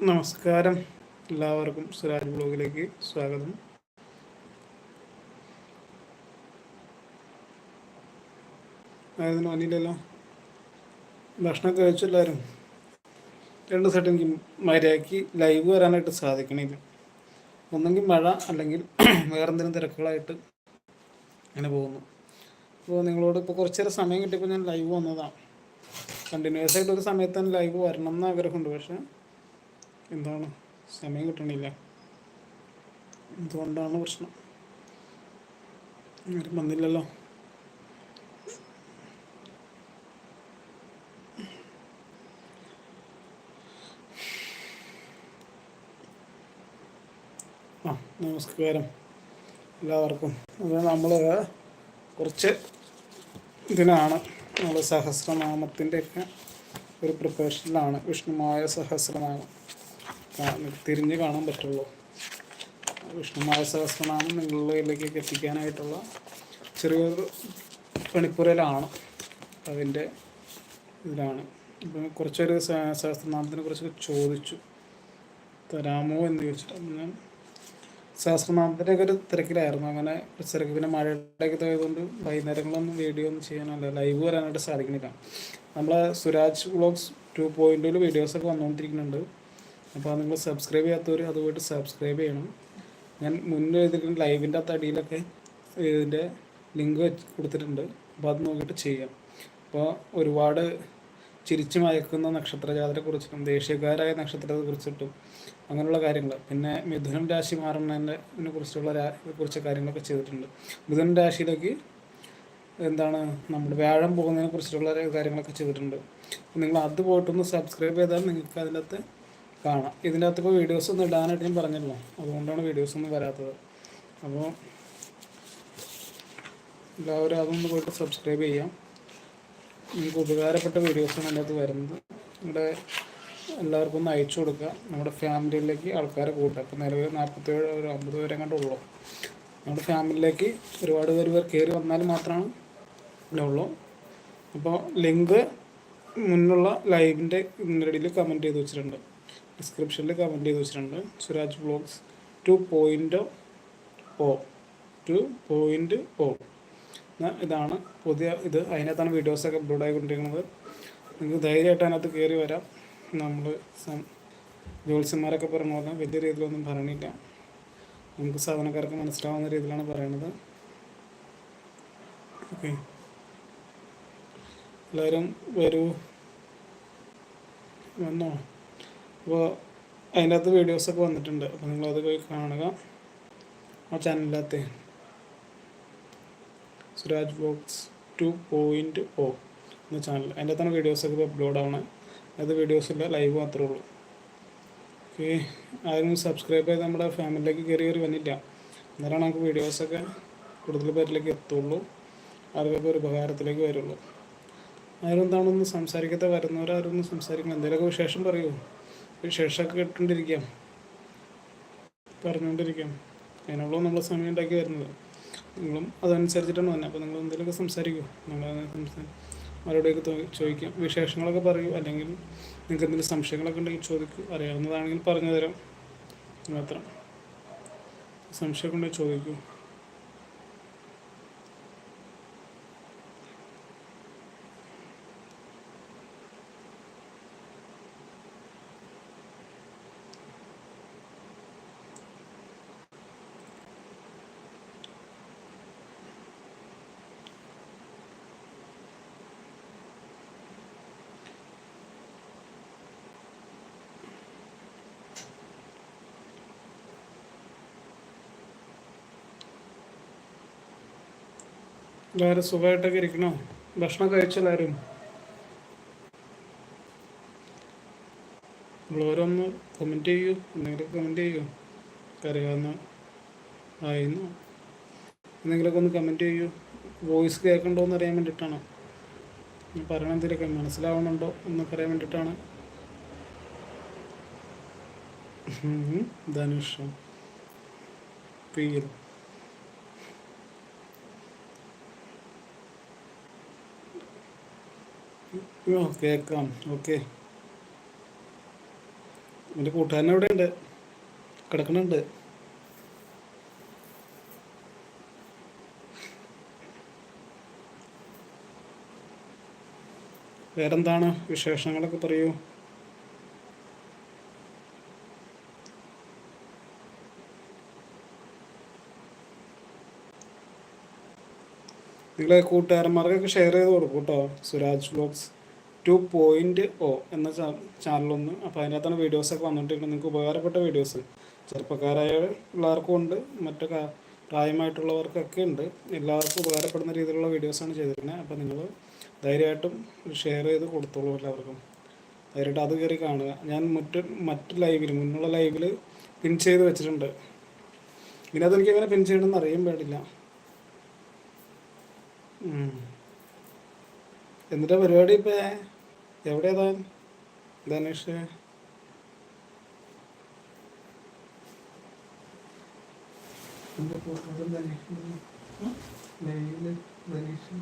നമസ്കാരം. എല്ലാവർക്കും സുരാജ് ബ്ലോഗിലേക്ക് സ്വാഗതം. ആയതിന് വന്നില്ലല്ലോ ഭക്ഷണം കഴിച്ചു എല്ലാവരും? രണ്ട് സെറ്റ് എനിക്ക് മര്യാക്കി ലൈവ് വരാനായിട്ട് സാധിക്കണില്ല. ഒന്നെങ്കിൽ മഴ അല്ലെങ്കിൽ വേറെന്തെങ്കിലും തിരക്കുകളായിട്ട് അങ്ങനെ പോകുന്നു. അപ്പോൾ നിങ്ങളോട് ഇപ്പോൾ കുറച്ച് നേരം സമയം കിട്ടിയപ്പോൾ ഞാൻ ലൈവ് വന്നതാണ്. കണ്ടിന്യൂസ് ആയിട്ട് ഒരു സമയത്ത് തന്നെ ലൈവ് വരണം എന്ന് ആഗ്രഹമുണ്ട്. പക്ഷേ എന്താണ്? സമയം കിട്ടണില്ല. എന്തുകൊണ്ടാണ് പ്രശ്നം? ആരും വന്നില്ലല്ലോ. ആ നമസ്കാരം. എല്ലാവർക്കും. അത് നമ്മൾ കുറച്ച് ഇതിനാണ്. നമ്മൾ സഹസ്രനാമത്തിന്റെയൊക്കെ ഒരു പ്രിപ്പറേഷനിലാണ് വിഷ്ണുമായ സഹസ്രനാമം. തിരിഞ്ഞ് കാണാൻ പറ്റുള്ളൂ. വിഷ്ണുമായ സഹസ്രനാമം നിങ്ങളിലേക്കൊക്കെ എത്തിക്കാനായിട്ടുള്ള ചെറിയൊരു പണിപ്പുരയിലാണ് അതിന്റെ ഇതിലാണ്. ഇപ്പം കുറച്ചൊരു സഹസ്രനാമത്തിനെ കുറിച്ചൊക്കെ ചോദിച്ചു. തരാമോ എന്ന് ചോദിച്ചിട്ട് ഞാൻ സഹസ്രനാമത്തിന്റെ ഒക്കെ ഒരു തിരക്കിലായിരുന്നു. അങ്ങനെ തിരക്ക് പിന്നെ മഴയുടെയൊക്കെ ആയതുകൊണ്ട് വൈകുന്നേരങ്ങളൊന്നും വീഡിയോ ഒന്നും ചെയ്യാനല്ല ലൈവ് വരാനായിട്ട് സാധിക്കുന്നില്ല. നമ്മളെ സുരാജ് വ്ളോഗ്സ് ടു പോയിന്റിൽ വീഡിയോസൊക്കെ വന്നുകൊണ്ടിരിക്കുന്നുണ്ട്. അപ്പോൾ നിങ്ങൾ സബ്സ്ക്രൈബ് ചെയ്യാത്തവർ അതുപോയിട്ട് സബ്സ്ക്രൈബ് ചെയ്യണം. ഞാൻ മുന്നേ എഴുതിയിട്ട് ലൈവിന്റെ അടിയിലൊക്കെ ഇതിന്റെ ലിങ്ക് വെച്ച് കൊടുത്തിട്ടുണ്ട്. അപ്പോൾ അത് നോക്കിയിട്ട് ചെയ്യാം. അപ്പോൾ ഒരുപാട് ചിരിച്ചു മയക്കുന്ന നക്ഷത്രജാതരെ കുറിച്ചിട്ടും ദേശീയക്കാരായ നക്ഷത്രത്തെ കുറിച്ചിട്ടും അങ്ങനെയുള്ള കാര്യങ്ങൾ പിന്നെ മിഥുനം രാശി മാറുന്നതിനെ കുറിച്ചുള്ള കുറച്ച് കാര്യങ്ങളൊക്കെ ചെയ്തിട്ടുണ്ട്. മിഥുനം രാശിയിലേക്ക് എന്താണ് നമ്മുടെ വ്യാഴം പോകുന്നതിനെ കുറിച്ചിട്ടുള്ള കാര്യങ്ങളൊക്കെ ചെയ്തിട്ടുണ്ട്. നിങ്ങൾ അത് പോയിട്ടൊന്ന് സബ്സ്ക്രൈബ് ചെയ്താൽ നിങ്ങൾക്ക് അതിനകത്ത് കാണാം. ഇതിന്റെ അകത്ത് ഇപ്പോൾ വീഡിയോസ് ഒന്നും ഇടാനായിട്ട് ഞാൻ പറഞ്ഞല്ലോ അതുകൊണ്ടാണ് വീഡിയോസ് ഒന്നും വരാത്തത്. അപ്പോൾ എല്ലാവരും അതൊന്ന് പോയിട്ട് സബ്സ്ക്രൈബ് ചെയ്യാം. നിങ്ങൾക്ക് ഉപകാരപ്പെട്ട വീഡിയോസാണ് അതിന്റെ അകത്ത് വരുന്നത്. ഇവിടെ എല്ലാവർക്കും ഒന്ന് അയച്ചു കൊടുക്കുക. നമ്മുടെ ഫാമിലിയിലേക്ക് ആൾക്കാരെ കൂട്ടുക. ഇപ്പോൾ നിലവിൽ നാൽപ്പത്തേഴ് ഒരു അമ്പത് പേരെ കണ്ടുള്ളൂ നമ്മുടെ ഫാമിലിയിലേക്ക് ഒരുപാട് പേര് പേർ കയറി വന്നാൽ മാത്രമാണ് ഉള്ളൂ. അപ്പോൾ ലിങ്ക് മുന്നുള്ള ലൈവിന്റെ ഇടയിൽ കമന്റ് ചെയ്ത് വെച്ചിട്ടുണ്ട്. ഡിസ്ക്രിപ്ഷനിൽ കമന്റ് ചെയ്ത് വെച്ചിട്ടുണ്ട്. Suraj blogs two point O two point O ഇതാണ് പുതിയ ഇത്. അതിനകത്താണ് വീഡിയോസൊക്കെ അപ്ലോഡ് ആയിക്കൊണ്ടിരിക്കുന്നത്. നിങ്ങൾക്ക് ധൈര്യമായിട്ട് അതിനകത്ത് കയറി വരാം. നമ്മൾ ജോത്സ്യന്മാരൊക്കെ പറഞ്ഞു പോലെ വലിയ രീതിയിലൊന്നും പറയണില്ല നമുക്ക് സാധനക്കാർക്ക് മനസ്സിലാവുന്ന രീതിയിലാണ് പറയണത്. ഓക്കെ. എല്ലാവരും വരൂ. വന്നോ? അപ്പോൾ അതിന്റെ അകത്ത് വീഡിയോസൊക്കെ വന്നിട്ടുണ്ട്. അപ്പോൾ നിങ്ങളത് പോയി കാണുക. ആ ചാനലിനകത്ത്. Suraj box two point O എന്ന ചാനൽ. അതിന്റെ അകത്താണ് വീഡിയോസൊക്കെ ഇപ്പോൾ അപ്ലോഡ് ആവണേ. അത് വീഡിയോസില്ല ലൈവ് മാത്രമേ ഉള്ളൂ. ഓക്കെ. ആരും സബ്സ്ക്രൈബ് ചെയ്ത് നമ്മുടെ ഫാമിലിയിലേക്ക് കയറി കയറി വന്നില്ല. അന്നേരമാണ് നമുക്ക് വീഡിയോസൊക്കെ കൂടുതൽ പേരിലേക്ക് എത്തുള്ളൂ. അതൊക്കെ ഒരു ഉപകാരത്തിലേക്ക് വരുള്ളൂ. ആരും എന്താണെന്ന് സംസാരിക്കാത്ത വരുന്നവരാരും സംസാരിക്കണം. എന്തെങ്കിലുമൊക്കെ വിശേഷം പറയൂ. വിശേഷമൊക്കെ കേട്ടുകൊണ്ടിരിക്കാം പറഞ്ഞുകൊണ്ടിരിക്കാം അതിനുള്ള നമ്മൾ സമയം ഉണ്ടാക്കി വരുന്നത് നിങ്ങളും അതനുസരിച്ചിട്ടാണ് വന്നത് അപ്പോൾ നിങ്ങൾ എന്തെങ്കിലുമൊക്കെ സംസാരിക്കും. നിങ്ങൾ സംസാരിക്കും അവരോടൊക്കെ ചോദിക്കാം. വിശേഷങ്ങളൊക്കെ പറയൂ. അല്ലെങ്കിൽ നിങ്ങൾക്ക് എന്തെങ്കിലും സംശയങ്ങളൊക്കെ ഉണ്ടെങ്കിൽ ചോദിക്കൂ. അറിയാവുന്നതാണെങ്കിൽ പറഞ്ഞു തരാം. മാത്രം. സംശയമൊക്കെ ഉണ്ടെങ്കിൽ ചോദിക്കൂ. എല്ലാവരും സുഖമായിട്ടൊക്കെ ഇരിക്കണോ? ഭക്ഷണം കഴിച്ചെല്ലാവരും നമ്മളോരോന്ന് കമന്റ് ചെയ്യൂ. എന്തെങ്കിലും കമന്റ് ചെയ്യൂ. അറിയാവുന്ന ആയിരുന്നു. എന്തെങ്കിലുമൊക്കെ ഒന്ന് കമന്റ് ചെയ്യൂ. വോയിസ് കേൾക്കണ്ടോ എന്ന് അറിയാൻ വേണ്ടിയിട്ടാണ്. ഞാൻ പറയണ എന്തെങ്കിലുമൊക്കെ മനസ്സിലാവുന്നുണ്ടോ എന്നൊക്കെ അറിയാൻ വേണ്ടിയിട്ടാണ്. ധനുഷം. പീൽ കേൾക്കാം. ഓക്കെ. എന്റെ കൂട്ടുകാരൻ എവിടെ ഉണ്ട് കിടക്കണുണ്ട് വേറെന്താണ് വിശേഷങ്ങളൊക്കെ പറയൂ. നിങ്ങളെ കൂട്ടുകാരന്മാർക്കൊക്കെ ഷെയർ ചെയ്ത് കൊടുക്കും കേട്ടോ. Suraj vlogs two point O എന്ന ചാനലൊന്ന് അപ്പോൾ അതിനകത്താണ് വീഡിയോസൊക്കെ വന്നിട്ടുണ്ട് നിങ്ങൾക്ക് ഉപകാരപ്പെട്ട വീഡിയോസ് ചെറുപ്പക്കാരായ ഉള്ളവർക്കും ഉണ്ട്. മറ്റു പ്രായമായിട്ടുള്ളവർക്കൊക്കെ ഉണ്ട് എല്ലാവർക്കും ഉപകാരപ്പെടുന്ന രീതിയിലുള്ള വീഡിയോസാണ് ചെയ്തിരിക്കുന്നത് അപ്പോൾ നിങ്ങൾ ധൈര്യമായിട്ടും ഷെയർ ചെയ്ത് കൊടുത്തോളൂ എല്ലാവർക്കും. ധൈര്യമായിട്ട് അത് കയറി കാണുക. ഞാൻ മറ്റ് മറ്റ് ലൈവിൽ മുന്നുള്ള ലൈവിൽ പിൻ ചെയ്ത് വെച്ചിട്ടുണ്ട്. പിന്നെ അതെനിക്ക് എങ്ങനെ പിൻ ചെയ്യണമെന്ന് അറിയാൻ പാടില്ല. എന്നിട്ട് പരിപാടി ഇപ്പൊ? എവിടെയാ ധനുഷ് എന്റെ കൂട്ടുകാരൻ ധനുഷ് ഉം. ലൈവിൽ ധനുഷ്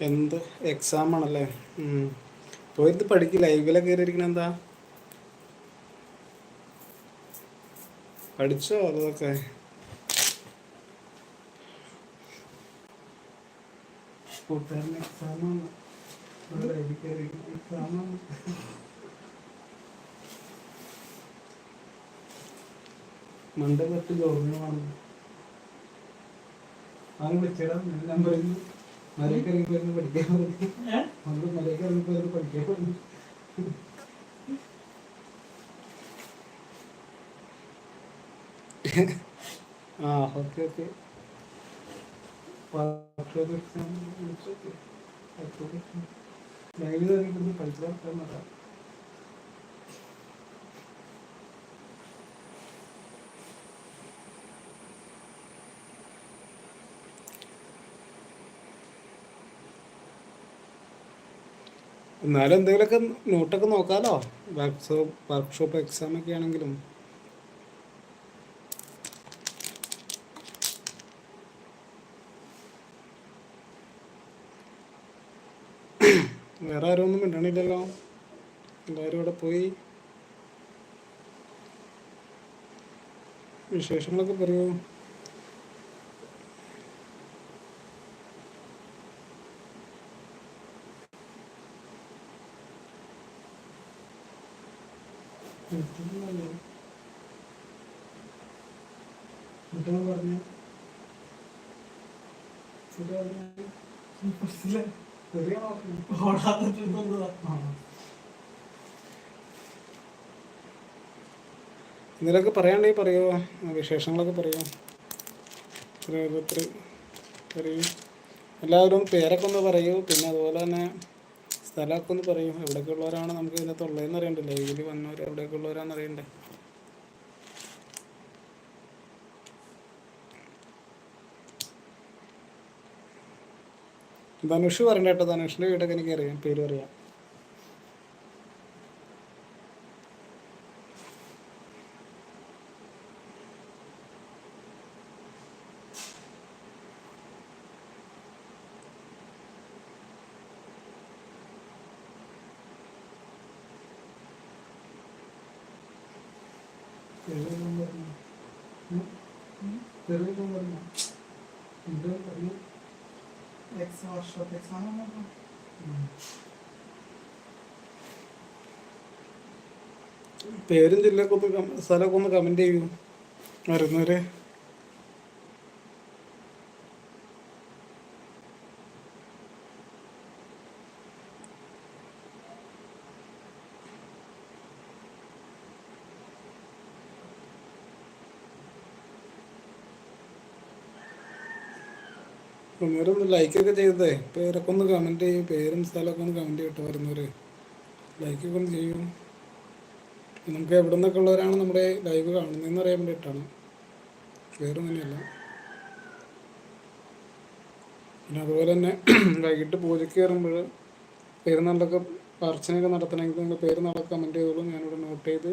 എന്ത് എക്സാം ആണല്ലേ? പോയത് പഠിക്കില്ല പഠിക്ക് ലൈവിലൊക്കെ കയറിയിരിക്കണ എന്താ? പഠിച്ചോ അതൊക്കെ? കൂട്ടുകാരന് എക്സാമാണ് എക്സാമാണ് ആരും വിളിച്ചടാ. ഞാൻ പറയുന്നു മലയൊക്കെ ഇറങ്ങി പോയിരുന്നു പഠിക്കാൻ പറഞ്ഞു. നമ്മൾ മലയൊക്കെ ഇറങ്ങി പോയിരുന്നു പഠിക്കാൻ പറഞ്ഞു. ആ ഓക്കെ ഓക്കെ ലൈവിൽ ഇറങ്ങി പഠിക്കാൻ മതി എന്നാലും എന്തെങ്കിലുമൊക്കെ നോട്ടൊക്കെ നോക്കാലോ. വർക്ക്ഷോപ്പ് വർക്ക്ഷോപ്പ് എക്സാം ഒക്കെ ആണെങ്കിലും. വേറെ ആരും ഒന്നും മിണ്ടണില്ലല്ലോ. എല്ലാവരും ഇവിടെ പോയി. വിശേഷങ്ങളൊക്കെ പറയൂ. പറഞ്ഞു ഇതിലൊക്കെ പറയാണ്ടെങ്കിൽ പറയോ? വിശേഷങ്ങളൊക്കെ പറയൂ? എല്ലാവരും പേരൊക്കെ ഒന്ന് പറയൂ. പിന്നെ അതുപോലെ തന്നെ സ്ഥലമൊക്കെ ഒന്ന് പറയും. എവിടെയൊക്കെ ഉള്ളവരാണ് നമുക്ക് ഇതിനകത്ത് ഉള്ളതെന്ന് അറിയണ്ടേ ലൈവിൽ വന്നവർ എവിടെയൊക്കെ ഉള്ളവരാണെന്ന് അറിയണ്ടേ ധനുഷ് പറയണ്ട കേട്ടോ. ധനുഷിന്റെ വീടൊക്കെ എനിക്ക് അറിയാം പേര് അറിയാം പേരും могу. പേരും കം- സ്ഥലമൊക്കെ ഒന്ന് കമന്റ് ചെയ്യൂ. വരുന്നവര് ലൈക്ക് ലൈക്കൊക്കെ ചെയ്തേ. പേരൊക്കെ ഒന്ന് കമന്റ് ചെയ്യും. പേരും സ്ഥലമൊക്കെ ഒന്ന് കമന്റ് ചെയ്തിട്ട് വരുന്നവര്. ലൈക്കൊക്കെ ഒന്ന് ചെയ്യും. നമുക്ക് എവിടെ നിന്നൊക്കെ ഉള്ളവരാണ് നമ്മുടെ ലൈവ് കാണുന്നതെന്ന് അറിയാൻ വേണ്ടിയിട്ടാണ്. വേറെ ഒന്നുമില്ല പിന്നെ അതുപോലെ തന്നെ വൈകിട്ട് പൂജയ്ക്ക് കയറുമ്പോൾ പെരുന്നാളിലൊക്കെ അർച്ചനയൊക്കെ നടത്തണമെങ്കിൽ നിങ്ങൾ പെരുന്നാളെ കമന്റ് ചെയ്തോളൂ. ഞാനിവിടെ നോട്ട് ചെയ്ത്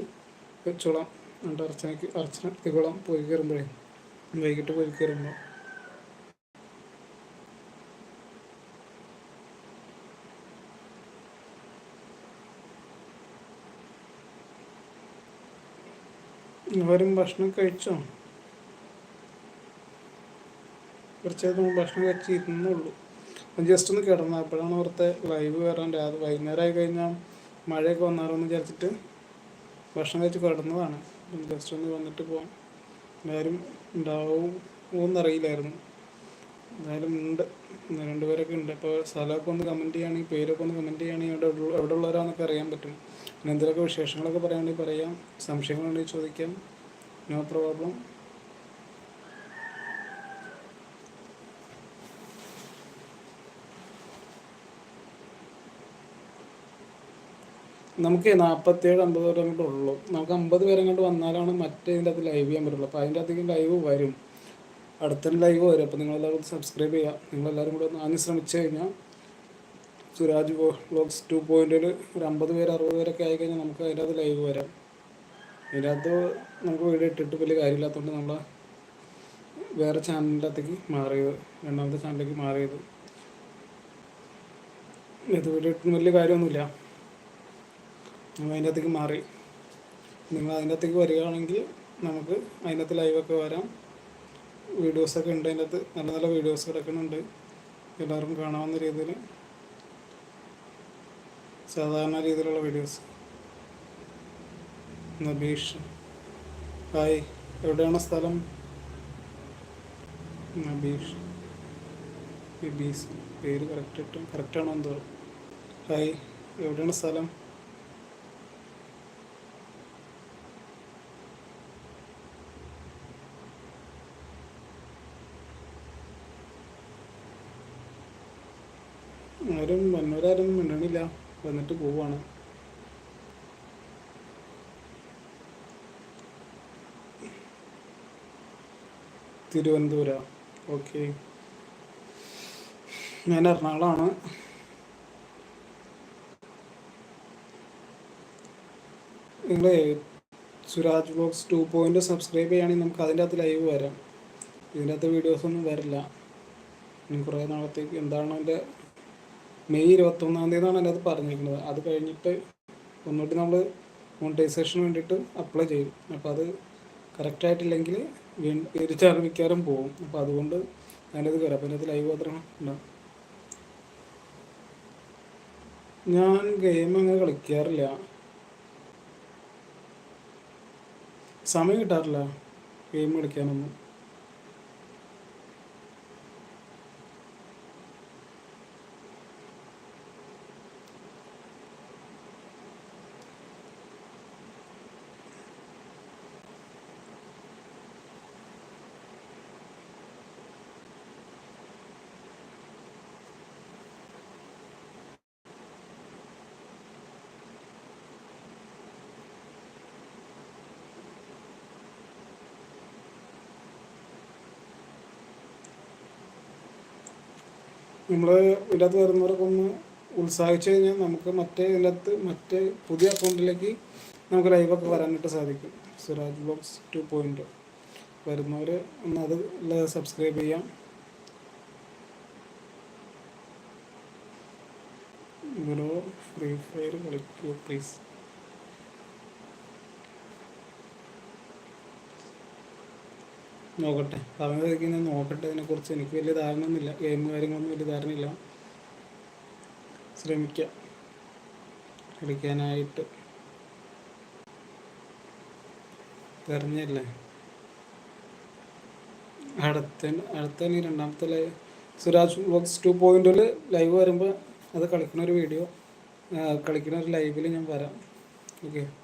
വെച്ചോളാം. എന്നിട്ട് അർച്ചനയ്ക്ക് അർച്ചന എത്തിക്കോളാം പോയി കയറുമ്പോഴേ. വൈകിട്ട് പോയി കയറുമ്പോൾ അവരും ഭക്ഷണം കഴിച്ചോ? കുറച്ചേരം നമ്മൾ ഭക്ഷണം കഴിച്ചിരുന്നുള്ളൂ. ജസ്റ്റ് ഒന്ന് കിടന്നു. അപ്പോഴാണ് ഇവിടുത്തെ ലൈവ് വരാൻ രാത്രി വൈകുന്നേരം ആയി കഴിഞ്ഞാൽ മഴയൊക്കെ വന്നാലോന്ന് വിചാരിച്ചിട്ട് ഭക്ഷണം കഴിച്ച് കിടന്നതാണ്. ജസ്റ്റ് ഒന്ന് വന്നിട്ട് പോകാം എല്ലാവരും ഉണ്ടാവും എന്നറിയില്ലായിരുന്നു എന്തായാലും ഉണ്ട്. രണ്ടുപേരൊക്കെ ഉണ്ട്. അപ്പോൾ സ്ഥലമൊക്കെ ഒന്ന് കമന്റ് ചെയ്യുകയാണെങ്കിൽ പേരൊക്കെ ഒന്ന് കമന്റ് ചെയ്യുകയാണെങ്കിൽ അവിടെ എവിടെ ഉള്ളവരാണെന്നൊക്കെ അറിയാൻ പറ്റും. പിന്നെ എന്തെങ്കിലുമൊക്കെ വിശേഷങ്ങളൊക്കെ പറയുകയാണെങ്കിൽ പറയാം. സംശയങ്ങളുണ്ടെങ്കിൽ ചോദിക്കാം. നോ പ്രോബ്ലം നമുക്ക് നാൽപ്പത്തേഴ് അമ്പത് പേരെ അങ്ങോട്ട് ഉള്ളൂ. നമുക്ക് അമ്പത് പേരെ അങ്ങോട്ട് വന്നാലാണ് മറ്റേ ഇതിന്റെ അകത്ത് ലൈവ് ചെയ്യാൻ പറ്റുള്ളൂ. അപ്പോൾ അതിന്റെ അകത്തേക്ക് ലൈവ് വരും. അടുത്ത ലൈവ് വരും. അപ്പോൾ നിങ്ങളെല്ലാവരും സബ്സ്ക്രൈബ് ചെയ്യുക. നിങ്ങളെല്ലാവരും കൂടെ ഒന്ന് ആദ്യം ശ്രമിച്ചു കഴിഞ്ഞാൽ സുരാജ് വ്ളോഗ്സ് ടു പോയിന്റിൽ ഒരു അമ്പത് പേര് അറുപത് പേരൊക്കെ ആയി കഴിഞ്ഞാൽ നമുക്ക് അത് ലൈവ് വരാം. ഇതിനകത്ത് നമുക്ക് വീഡിയോ ഇട്ടിട്ട് വലിയ കാര്യമില്ലാത്തതുകൊണ്ട് നമ്മൾ വേറെ ചാനലിന്റെ അകത്തേക്ക് മാറിയത് രണ്ടാമത്തെ ചാനലിലേക്ക് മാറിയത്. ഇത് വീഡിയോ ഇട്ട് വലിയ കാര്യമൊന്നുമില്ല. നമ്മൾ അതിന്റെ അകത്തേക്ക് മാറി. നിങ്ങൾ അതിന്റെ അകത്തേക്ക് വരികയാണെങ്കിൽ നമുക്ക് അതിനകത്ത് ലൈവൊക്കെ വരാം. വീഡിയോസൊക്കെ ഉണ്ട് അതിന്റെ അകത്ത്. നല്ല നല്ല വീഡിയോസ് കിടക്കുന്നുണ്ട്. എല്ലാവർക്കും കാണാവുന്ന രീതിയിൽ സാധാരണ രീതിയിലുള്ള വീഡിയോസ് നബീഷ്. ഹായ് എവിടെയാണ് സ്ഥലം? നബീഷ്. നബീസ്. പേര് കറക്റ്റ് ഇട്ടും കറക്റ്റാണോ എന്തോ. ഹായ് എവിടെയാണ് സ്ഥലം? ആരും വന്നവരാരും മിണ്ടണില്ല. വന്നിട്ട് പോവാണ്. തിരുവനന്തപുര. ഓക്കെ. ഞാൻ എറണാകുളമാണ് നിങ്ങളെ Suraj box two point subscribe ചെയ്യുകയാണെങ്കിൽ നമുക്ക് അതിന്റെ അകത്ത് ലൈവ് വരാം. ഇതിന്റെ അകത്ത് വീഡിയോസൊന്നും വരില്ല. ഇനി കുറേ നാളത്തേക്ക് എന്താണ് അതിന്റെ മെയ് ഇരുപത്തൊന്നാം തീയതിയാണ് അതിനകത്ത് പറഞ്ഞിരിക്കുന്നത്. അത് കഴിഞ്ഞിട്ട് ഒന്നുകൂടി നമ്മൾ മോണിറ്റൈസേഷന് വേണ്ടിയിട്ട് അപ്ലൈ ചെയ്യും. അപ്പോൾ അത് കറക്റ്റായിട്ടില്ലെങ്കിൽ വീണ്ടും തിരിച്ചാൽ മിക്കവാറും പോകും. അപ്പോൾ അതുകൊണ്ട് ഞാനത് കയറാം പിന്നെ അതിനകത്ത് ലൈവ് മാത്രം ഉണ്ടാവും. ഞാൻ ഗെയിം അങ്ങനെ കളിക്കാറില്ല. സമയം കിട്ടാറില്ല. ഗെയിം കളിക്കാനൊന്നും. നമ്മൾ ഇതിനകത്ത് വരുന്നവരൊക്കെ ഒന്ന് ഉത്സാഹിച്ചു കഴിഞ്ഞാൽ നമുക്ക് മറ്റേ ഇതിനകത്ത് മറ്റേ പുതിയ അക്കൗണ്ടിലേക്ക് നമുക്ക് ലൈവൊക്കെ വരാനായിട്ട് സാധിക്കും. സിറാജ് ബ്ലോഗ്സ് ടു പോയിന്റ് വരുന്നവർ ഒന്ന് അത് സബ്സ്ക്രൈബ് ചെയ്യാം. ബ്രോ ഫ്രീ ഫയർ കളിക്കൂ പ്ലീസ് നോക്കട്ടെ. പറഞ്ഞതൊക്കെ ഞാൻ നോക്കട്ടെ. അതിനെക്കുറിച്ച് എനിക്ക് വലിയ ധാരണ ഒന്നുമില്ല ഗെയിം കാര്യങ്ങളൊന്നും വലിയ ധാരണയില്ല. ശ്രമിക്കാം. കളിക്കാനായിട്ട്. പറഞ്ഞല്ലേ അടുത്ത അടുത്ത രണ്ടാമത്തെ ലൈവ് സുരാജ് ബോക്സ് ടു പോയിന്റിൽ ലൈവ് വരുമ്പോൾ അത് കളിക്കുന്ന ഒരു വീഡിയോ കളിക്കുന്ന ഒരു ലൈവിൽ ഞാൻ വരാം. ഓക്കെ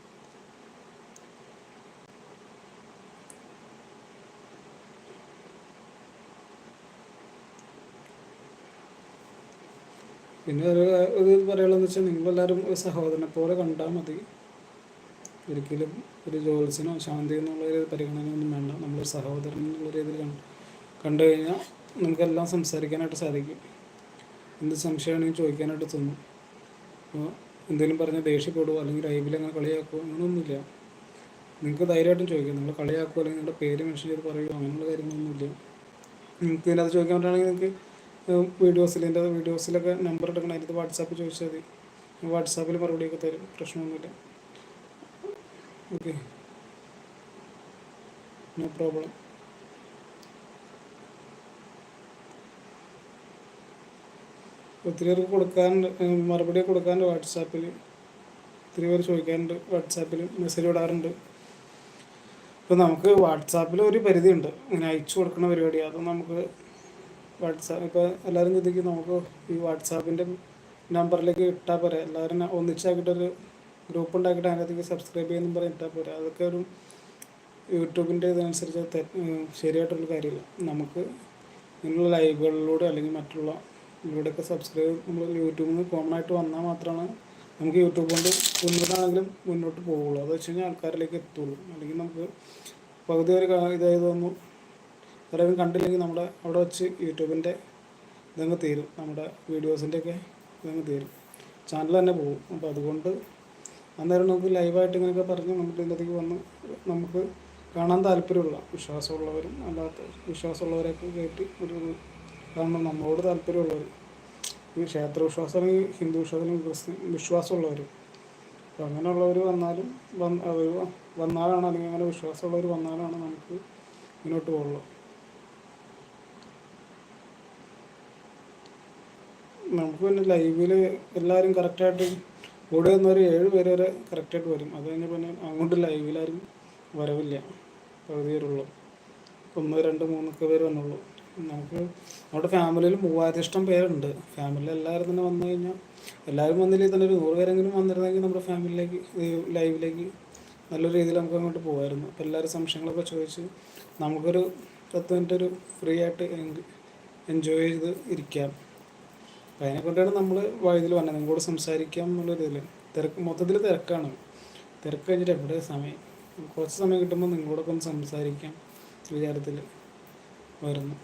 പിന്നെ ഒരു ഇത് പറയാനുള്ളതെന്ന് വെച്ചാൽ നിങ്ങളെല്ലാവരും ഒരു സഹോദരനെ പോലെ കണ്ടാൽ മതി. ഒരിക്കലും ഒരു ജോത്സ്യനോ ശാന്തി എന്നുള്ള ഒരു പരിഗണനയൊന്നും വേണ്ട. നമ്മളൊരു സഹോദരൻ എന്നുള്ള രീതിയിൽ കണ്ടു കണ്ടു കഴിഞ്ഞാൽ നമുക്കെല്ലാം സംസാരിക്കാനായിട്ട് സാധിക്കും. എന്ത് സംശയമാണെങ്കിൽ ചോദിക്കാനായിട്ട് തോന്നും. അപ്പോൾ എന്തെങ്കിലും പറഞ്ഞാൽ ദേഷ്യപ്പെടുവോ? അല്ലെങ്കിൽ ലൈവിൽ അങ്ങനെ കളിയാക്കുമോ അങ്ങനെയൊന്നുമില്ല നിങ്ങൾക്ക് ധൈര്യമായിട്ടും ചോദിക്കാം. നിങ്ങൾ കളിയാക്കുമോ അല്ലെങ്കിൽ നിങ്ങളുടെ പേര് മെൻഷൻ ചെയ്ത് പറയുമോ അങ്ങനെയുള്ള കാര്യങ്ങളൊന്നുമില്ല. നിങ്ങൾക്ക് ഇതിനകത്ത് ചോദിക്കാൻ പറ്റുകയാണെങ്കിൽ നിങ്ങൾക്ക് വീഡിയോസിൽ എന്റെ വീഡിയോസിലൊക്കെ നമ്പർ എടുക്കണം അതിന്റെ വാട്സാപ്പ് ചോദിച്ചാൽ മതി. വാട്സാപ്പിൽ മറുപടിയൊക്കെ തരും പ്രശ്നമൊന്നുമില്ല. ഓക്കെ നോ പ്രോബ്ലം ഒത്തിരി പേർക്ക് കൊടുക്കാറുണ്ട് മറുപടി കൊടുക്കാറുണ്ട് വാട്സാപ്പിൽ ഒത്തിരി പേര് ചോദിക്കാറുണ്ട് വാട്സാപ്പിൽ മെസ്സേജ് വിടാറുണ്ട് ഇപ്പം നമുക്ക് വാട്സാപ്പിൽ ഒരു പരിധിയുണ്ട്. ഇങ്ങനെ അയച്ചു കൊടുക്കുന്ന പരിപാടി അത് നമുക്ക് വാട്സാപ്പ് ഇപ്പോൾ എല്ലാവരും ചിന്തിക്കും നമുക്ക് ഈ വാട്സാപ്പിന്റെ നമ്പറിലേക്ക് ഇട്ടാൽ പോരെ. എല്ലാവരും ഒന്നിച്ചാക്കിയിട്ടൊരു ഗ്രൂപ്പ് ഉണ്ടാക്കിയിട്ട് അതിനകത്തേക്ക് സബ്സ്ക്രൈബ് ചെയ്യുന്നു പറഞ്ഞ് ഇട്ടാൽ പോരെ. അതൊക്കെ ഒരു യൂട്യൂബിന്റെ ഇതനുസരിച്ച് ശരിയായിട്ടുള്ള കാര്യമില്ല. നമുക്ക് ഇങ്ങനെയുള്ള ലൈവുകളിലൂടെ അല്ലെങ്കിൽ മറ്റുള്ള ഇവിടെയൊക്കെ സബ്സ്ക്രൈബ് നമ്മൾ യൂട്യൂബിൽ നിന്ന് കോമൺ ആയിട്ട് വന്നാൽ മാത്രമാണ് നമുക്ക് യൂട്യൂബ് കൊണ്ട് മുന്നോട്ടാണെങ്കിലും മുന്നോട്ട് പോവുള്ളൂ. അത് വെച്ച് കഴിഞ്ഞാൽ ആൾക്കാരിലേക്ക് എത്തുള്ളൂ. അല്ലെങ്കിൽ നമുക്ക് പകുതി ഒരു ഇതായതൊന്നും വേറെ കണ്ടില്ലെങ്കിൽ നമ്മൾ അവിടെ വെച്ച് യൂട്യൂബിന്റെ ഇതങ്ങ് തീരും. നമ്മുടെ വീഡിയോസിന്റെയൊക്കെ ഇതങ്ങ് തീരും. ചാനൽ തന്നെ പോകും. അപ്പോൾ അതുകൊണ്ട് അന്നേരം നമുക്ക് ലൈവായിട്ട് ഇങ്ങനെയൊക്കെ പറഞ്ഞ് നമുക്ക് ഇതിന്റെ ഇതിന്റെക്ക് വന്ന് നമുക്ക് കാണാൻ താല്പര്യമുള്ള വിശ്വാസമുള്ളവരും അല്ലാത്ത വിശ്വാസമുള്ളവരെയൊക്കെ കയറ്റി ഒരു കാരണം നമ്മളോട് താല്പര്യമുള്ളവർ ഈ ക്ഷേത്ര വിശ്വാസം അല്ലെങ്കിൽ ഹിന്ദു വിശ്വാസം ക്രിസ്ത്യൻ വിശ്വാസമുള്ളവർ അപ്പോൾ അങ്ങനെയുള്ളവർ വന്നാലും വന്നാലാണ് അല്ലെങ്കിൽ അങ്ങനെ വിശ്വാസമുള്ളവർ വന്നാലാണ് നമുക്ക് മുന്നോട്ട് പോകുള്ളൂ നമുക്ക് പിന്നെ ലൈവിൽ എല്ലാവരും കറക്റ്റായിട്ട് കൂടെ വന്നൊരു ഏഴ് പേര് വരെ കറക്റ്റായിട്ട് വരും. അത് കഴിഞ്ഞ് പിന്നെ അങ്ങോട്ട് ലൈവിലാരും വരവില്ല. പകുതി പേരുള്ളൂ. ഒന്ന് രണ്ട് മൂന്നൊക്കെ പേര് വന്നുള്ളൂ നമുക്ക് നമ്മുടെ ഫാമിലിയിൽ മൂവായിരം ഇഷ്ടം പേരുണ്ട്. ഫാമിലിയിൽ എല്ലാവരും തന്നെ വന്നു കഴിഞ്ഞാൽ എല്ലാവരും വന്നില്ലെങ്കിൽ തന്നെ ഒരു നൂറ് പേരെങ്കിലും വന്നിരുന്നെങ്കിൽ നമ്മുടെ ഫാമിലിയിലേക്ക് ലൈവിലേക്ക് നല്ല രീതിയിൽ നമുക്ക് അങ്ങോട്ട് പോകുമായിരുന്നു അപ്പോൾ എല്ലാവരും സംശയങ്ങളൊക്കെ ചോദിച്ച് നമുക്കൊരു പത്ത് മിനിറ്റ് ഒരു ഫ്രീ ആയിട്ട് എൻജോയ് ചെയ്ത് ഇരിക്കാം. അപ്പം അതിനെ കൊണ്ടാണ് നമ്മൾ വൈദ്യുതി വന്നത് നിങ്ങളോട് സംസാരിക്കാം എന്നുള്ള ഇതിൽ തിരക്ക് മൊത്തത്തിൽ തിരക്കാണ്. തിരക്ക് കഴിഞ്ഞിട്ട് എവിടെ സമയം? കുറച്ച് സമയം കിട്ടുമ്പോൾ നിങ്ങളോടൊക്കെ ഒന്ന് സംസാരിക്കാം വിചാരത്തിൽ വരുന്നു.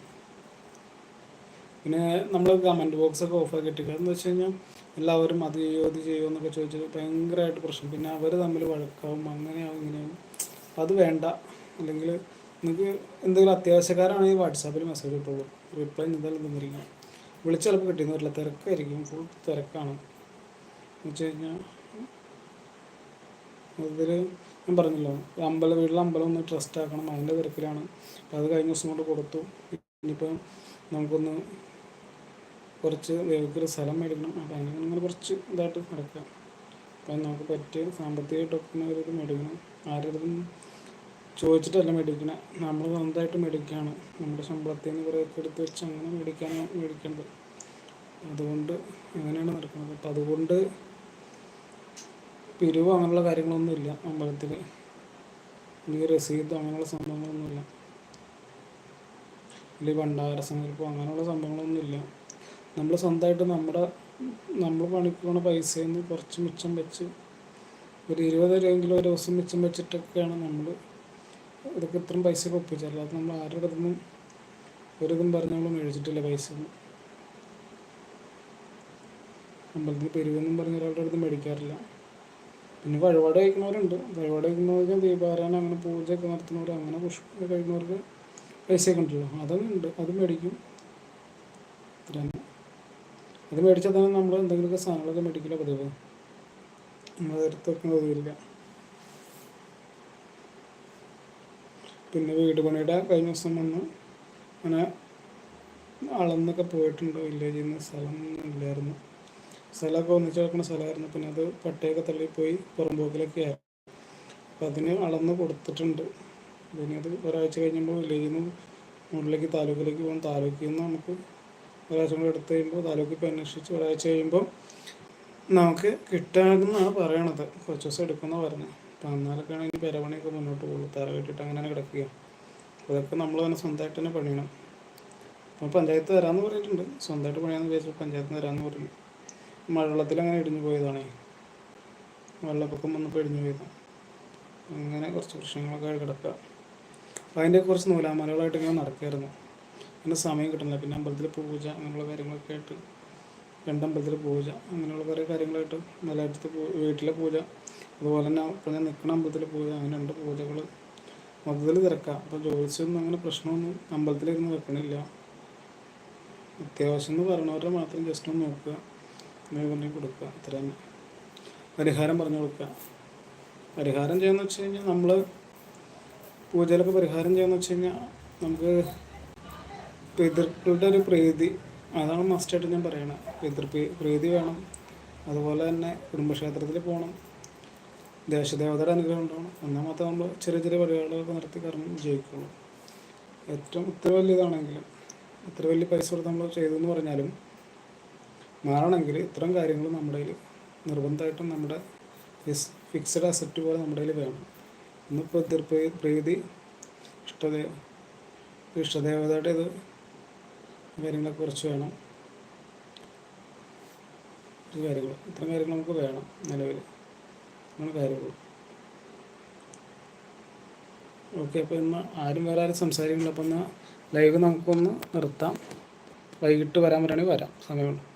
പിന്നെ നമ്മൾ കമന്റ് ബോക്സൊക്കെ ഓഫാക്കി ഇട്ടിക്കുക എന്ന് വെച്ച് കഴിഞ്ഞാൽ എല്ലാവരും അത് ചെയ്യുമോ അത് ചെയ്യുമോ എന്നൊക്കെ ചോദിച്ചത് ഭയങ്കരമായിട്ട് പ്രശ്നം. പിന്നെ അവർ തമ്മിൽ വഴക്കാവും അങ്ങനെയാവും ഇങ്ങനെയാവും. അത് വേണ്ട. അല്ലെങ്കിൽ നിങ്ങൾക്ക് എന്തെങ്കിലും അത്യാവശ്യക്കാരാണെങ്കിൽ വാട്സാപ്പിൽ മെസ്സേജ് ഇട്ടുള്ളൂ റിപ്ലൈ എന്തായാലും തന്നിരിക്കണം വിളിച്ച് ചിലപ്പോൾ കിട്ടിയെന്ന് വരില്ല. തിരക്കായിരിക്കും. ഫുൾ തിരക്കാണ്. എന്ന് വെച്ച് കഴിഞ്ഞാൽ അതിൽ ഞാൻ പറഞ്ഞല്ലോ അമ്പലം വീട്ടിലെ അമ്പലം ഒന്ന് ട്രസ്റ്റ് ആക്കണം. അതിന്റെ തിരക്കിലാണ്. അപ്പോൾ അത് കഴിഞ്ഞ ദിവസം കൊണ്ട് കൊടുത്തു. ഇനിയിപ്പോൾ നമുക്കൊന്ന് കുറച്ച് വേഗത്തിൽ സ്ഥലം മേടിക്കണം. അപ്പോൾ അങ്ങനെ അങ്ങനെ കുറച്ച് ഇതായിട്ട് നടക്കാം. അപ്പം നമുക്ക് പറ്റിയ സാമ്പത്തികമായിട്ടൊക്കെ ഒരു മേടിക്കണം. ആരും ചോദിച്ചിട്ടല്ല മേടിക്കണേ. നമ്മൾ സ്വന്തമായിട്ട് മേടിക്കുകയാണ് നമ്മുടെ ശമ്പളത്തിൽ നിന്ന് കുറേയൊക്കെ എടുത്ത് വെച്ച് അങ്ങനെ മേടിക്കാനാണ് മേടിക്കേണ്ടത്. അതുകൊണ്ട് അങ്ങനെയാണ് നടക്കുന്നത്. അപ്പം അതുകൊണ്ട് പിരിവ് അങ്ങനെയുള്ള കാര്യങ്ങളൊന്നുമില്ല അമ്പലത്തിൽ ഈ രസീത് അങ്ങനെയുള്ള സംഭവങ്ങളൊന്നുമില്ല അല്ലെങ്കിൽ ഭണ്ഡാര സങ്കല്പം അങ്ങനെയുള്ള സംഭവങ്ങളൊന്നുമില്ല നമ്മൾ സ്വന്തമായിട്ട് നമ്മുടെ നമ്മൾ പണിക്ക് പൈസയിൽ നിന്ന് കുറച്ച് മിച്ചം വെച്ച് ഒരു ഇരുപത് രൂപയെങ്കിലും ഒരു ദിവസം മിച്ചം വെച്ചിട്ടൊക്കെയാണ് നമ്മൾ ഇതൊക്കെ ഇത്രയും പൈസ ഒപ്പിച്ചത് അല്ലാതെ നമ്മൾ ആരുടെ അടുത്തൊന്നും ഒരിതും പറഞ്ഞ് നമ്മൾ മേടിച്ചിട്ടില്ല പൈസ. ഒന്നും അമ്പലത്തിൽ പെരുവെന്നും പറഞ്ഞ ഒരാളുടെ അടുത്ത് മേടിക്കാറില്ല. പിന്നെ വഴിപാട് കഴിക്കുന്നവരുണ്ട്. വഴിപാട് കഴിക്കുന്നവർക്ക് ദീപാരായണം അങ്ങനെ പൂജയൊക്കെ നടത്തുന്നവർ അങ്ങനെ പുഷ്പ കഴിക്കുന്നവർക്ക് പൈസയൊക്കെ ഉണ്ടല്ലോ. അതൊന്നും ഉണ്ട്. അത് മേടിക്കും. ഇത്ര തന്നെ അത് മേടിച്ചാൽ തന്നെ നമ്മൾ എന്തെങ്കിലുമൊക്കെ സാധനങ്ങളൊക്കെ മേടിക്കില്ല പതിവ്. വെക്കുന്ന പതിവില്ല പിന്നെ വീട് പണിയുടെ കഴിഞ്ഞ ദിവസം വന്ന്. അങ്ങനെ അളന്നൊക്കെ പോയിട്ടുണ്ട്. വില്ലേജിൽ നിന്ന് സ്ഥലം ഇല്ലായിരുന്നു. സ്ഥലമൊക്കെ ഒന്നിച്ച് കിടക്കുന്ന സ്ഥലമായിരുന്നു. പിന്നെ അത് പട്ടയൊക്കെ തള്ളിപ്പോയി പുറമ്പോക്കിലൊക്കെ ആയി. അപ്പം അതിന് അളന്ന് കൊടുത്തിട്ടുണ്ട്. പിന്നെ അത് ഒരാഴ്ച കഴിഞ്ഞപ്പോൾ വില്ലേജിൽ നിന്ന് മുകളിലേക്ക് താലൂക്കിലേക്ക് പോകും താലൂക്കിൽ നിന്ന് നമുക്ക് ഒരാഴ്ച കൂടെ എടുത്ത് കഴിയുമ്പോൾ താലൂക്കിൽ ഇപ്പോൾ അന്വേഷിച്ച് ഒരാഴ്ച കഴിയുമ്പോൾ നമുക്ക് കിട്ടാമെന്നാണ് പറയണത്. കുറച്ച് ദിവസം എടുക്കുന്ന പറഞ്ഞു അപ്പം ഇനി പെരപണിയൊക്കെ മുന്നോട്ട് പോകുള്ളൂ. തറ കെട്ടിട്ട് അങ്ങനെ കിടക്കുക. അതൊക്കെ നമ്മൾ തന്നെ സ്വന്തമായിട്ട് തന്നെ പണിയണം. അപ്പോൾ പഞ്ചായത്ത് തരാമെന്ന് പറഞ്ഞിട്ടുണ്ട്. സ്വന്തമായിട്ട് പണിയാന്ന് വിചാരിച്ചു പഞ്ചായത്ത് തരാമെന്ന് പറഞ്ഞു. മഴവെള്ളത്തിൽ അങ്ങനെ ഇടിഞ്ഞു പോയതാണേ. വെള്ളപ്പൊക്കം വന്നപ്പോൾ ഇടിഞ്ഞു പോയതാണ് അങ്ങനെ കുറച്ച് പ്രശ്നങ്ങളൊക്കെ കിടക്കുക. അപ്പോൾ അതിന്റെ കുറച്ച് നൂലാമലകളായിട്ട് ഇങ്ങനെ നടക്കുമായിരുന്നു അങ്ങനെ സമയം കിട്ടുന്നില്ല. പിന്നെ അമ്പലത്തിൽ പൂജ അങ്ങനെയുള്ള കാര്യങ്ങളൊക്കെ ആയിട്ട് രണ്ടമ്പലത്തിൽ പൂജ അങ്ങനെയുള്ള കുറേ കാര്യങ്ങളായിട്ട് മലയാളത്തിൽ വീട്ടിലെ പൂജ അതുപോലെ തന്നെ പിന്നെ ഞാൻ നിൽക്കുന്ന അമ്പലത്തിൽ പൂജ അങ്ങനെ രണ്ട് പൂജകൾ മൊത്തത്തിൽ തിരക്കാം. അപ്പോൾ ജോലിച്ചൊന്നും അങ്ങനെ പ്രശ്നമൊന്നും അമ്പലത്തിലിരുന്ന് വെക്കണില്ല. അത്യാവശ്യം എന്ന് പറയണവരെ മാത്രം ജസ്റ്റ് ഒന്ന് നോക്കുക. അങ്ങനെ കൊടുക്കുക. അത്ര തന്നെ. പരിഹാരം പറഞ്ഞു കൊടുക്കുക. പരിഹാരം ചെയ്യുന്ന വെച്ച് കഴിഞ്ഞാൽ നമ്മൾ പൂജയിലൊക്കെ പരിഹാരം ചെയ്യുന്ന വെച്ച് കഴിഞ്ഞാൽ നമുക്ക് പിതൃക്കളുടെ ഒരു പ്രീതി അതാണ് മസ്റ്റായിട്ട് ഞാൻ പറയണത് പിതൃ പ്രീതി വേണം. അതുപോലെ തന്നെ കുടുംബക്ഷേത്രത്തിൽ പോകണം ദേശദേവതയുടെ അനുഗ്രഹം ഉണ്ടാവണം. എന്നാൽ മാത്രമേ നമ്മൾ ചെറിയ ചെറിയ പരിപാടികളൊക്കെ നടത്തി കർമ്മം വിജയിക്കുള്ളൂ ഏറ്റവും ഇത്ര വലിയതാണെങ്കിലും ഇത്ര വലിയ പൈസ കൊടുത്ത് നമ്മൾ ചെയ്തു എന്ന് പറഞ്ഞാലും മാറണമെങ്കിൽ ഇത്തരം കാര്യങ്ങൾ നമ്മുടെ കയ്യിൽ നിർബന്ധമായിട്ടും നമ്മുടെ ഫിക്സഡ് അസറ്റ് പോലെ നമ്മുടെ കയ്യിൽ വേണം. ഇന്നിപ്പോൾ എതിർപ്പ് പ്രീതി ഇഷ്ടദേവ ഇഷ്ടദേവതയുടെ ഇത് കാര്യങ്ങളൊക്കെ കുറച്ച് വേണം. കാര്യങ്ങൾ ഇത്തരം കാര്യങ്ങൾ നമുക്ക് വേണം നിലവിൽ. അങ്ങനെ കാര്യങ്ങൾ ഓക്കെ അപ്പോൾ ഇന്ന് ആരും വേറെ ആരും സംസാരിക്കുന്നില്ല. അപ്പോൾ ഇന്ന് ലൈവ് നമുക്കൊന്ന് നിർത്താം. വൈകിട്ട് വരാൻ പറയുകയാണെങ്കിൽ വരാം. സമയമുണ്ട്.